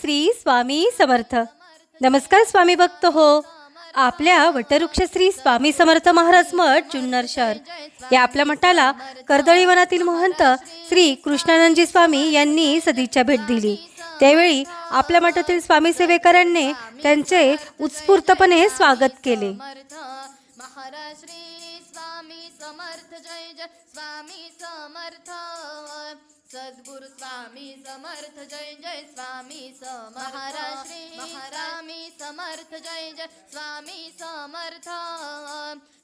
श्री स्वामी समर्थ. नमस्कार स्वामी भक्त हो. आपल्या वटवृक्ष श्री स्वामी समर्थ महाराज मठ जुन्नर शहर. या आपल्या मठाला कर्दळी वनातील महंत श्री कृष्णानंदजी स्वामी यांनी सदिच्छा भेट दिली. त्यावेळी आपल्या मठातील स्वामी सेवेकरांनी त्यांचे उत्स्फूर्तपणे स्वागत केले. महाराज श्री स्वामी समर्थ जय जय स्वामी समर्थ. सद्गुरु स्वामी समर्थ जय जय स्वामी श्री स्वामी समर्थ जय जय स्वामी समर्थ।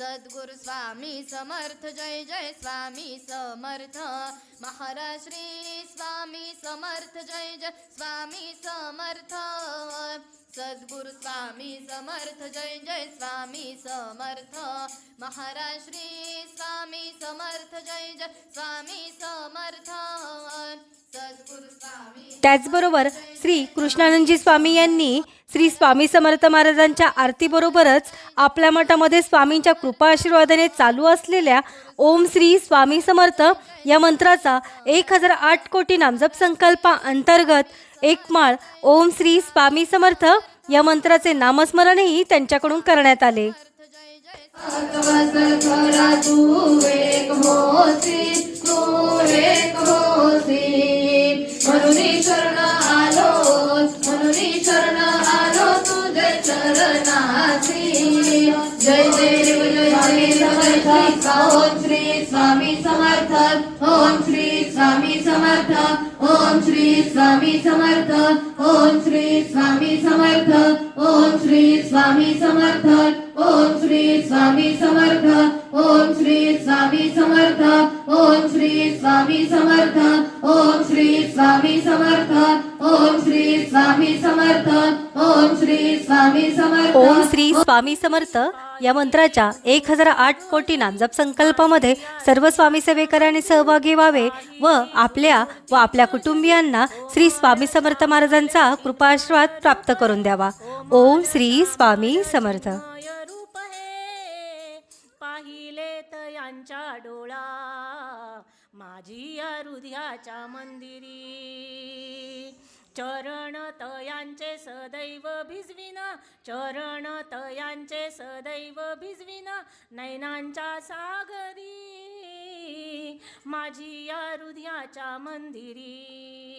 सद्गुरु स्वामी समर्थ जय जय स्वामी समर्थ. महाराज श्री स्वामी समर्थ जय जय स्वामी समर्थ. सद्गुरु स्वामी समर्थ जय जय स्वामी समर्थ. महाराज श्री स्वामी समर्थ जय जय स्वामी समर्थ. सद्गुरु स्वामी त्याचबरोबर श्री कृष्णानंदजी स्वामी यांनी श्री स्वामी समर्थ महाराजांच्या आरतीबरोबरच आपल्या मठामध्ये स्वामींच्या कृपा आशीर्वादाने चालू असलेल्या ओम श्री स्वामी समर्थ या मंत्राचा एक हजार आठ कोटी नामजप संकल्पा अंतर्गत एक माळ ओम श्री स्वामी समर्थ या मंत्राचे नामस्मरणही त्यांच्याकडून करण्यात आले. एक जय जय देव जय देव ओम श्री स्वामी समर्थ ओम श्री स्वामी समर्थ ओम श्री स्वामी समर्थ ओम श्री स्वामी समर्थ ओम श्री स्वामी समर्थ ओम श्री स्वामी समर्थ ओम श्री स्वामी समर्थ ओम श्री स्वामी समर्थ ओम श्री स्वामी समर्थ ओम श्री स्वामी समर्थ. ओम श्री स्वामी समर्थ या मंत्राच्या एक हजार आठ कोटी नामजप संकल्पामध्ये सर्व स्वामी सेवेकरांनी सहभागी व्हावे व आपल्या व आपल्या कुटुंबियांना श्री स्वामी समर्थ महाराजांचा कृपाआशीर्वाद प्राप्त करून द्यावा. ओम श्री स्वामी समर्थ. हे पाहिले यांच्या डोळा माझी या हृदयाच्या मंदिरी. चरण तयांचे सदैव भिजविना चरण तयांचे सदैव भिजविना नैनांच्या सागरी माझी या हृदयाच्या मंदिरी.